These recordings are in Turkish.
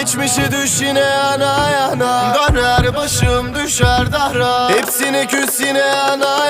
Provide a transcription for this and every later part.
Geçmişe düş yine yana yana Döner başım düşer dara Hepsine küs yine yana yana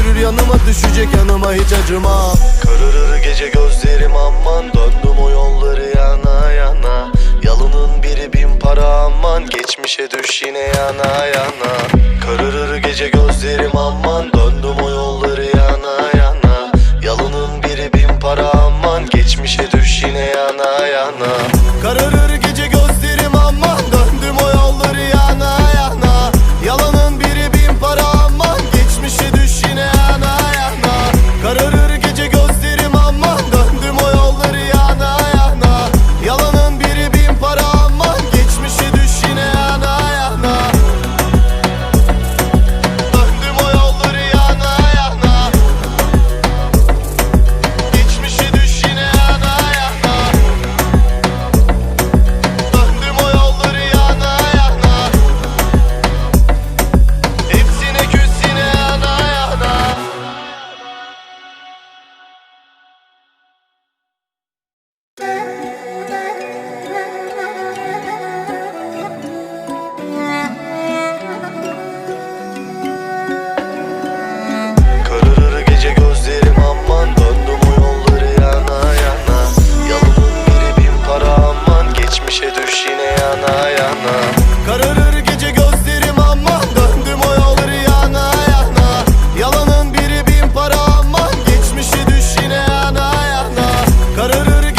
yanıma düşecek yanıma hiç acıma. Kararır gece gözlerim aman Döndüm o yolları yana yana. Yalının biri bin para aman Geçmişe düş yine yana yana. Kararır gece gözlerim aman Döndüm o yolları yana yana. Yalının biri bin para aman Geçmişe düş yine yana yana. Kararır gece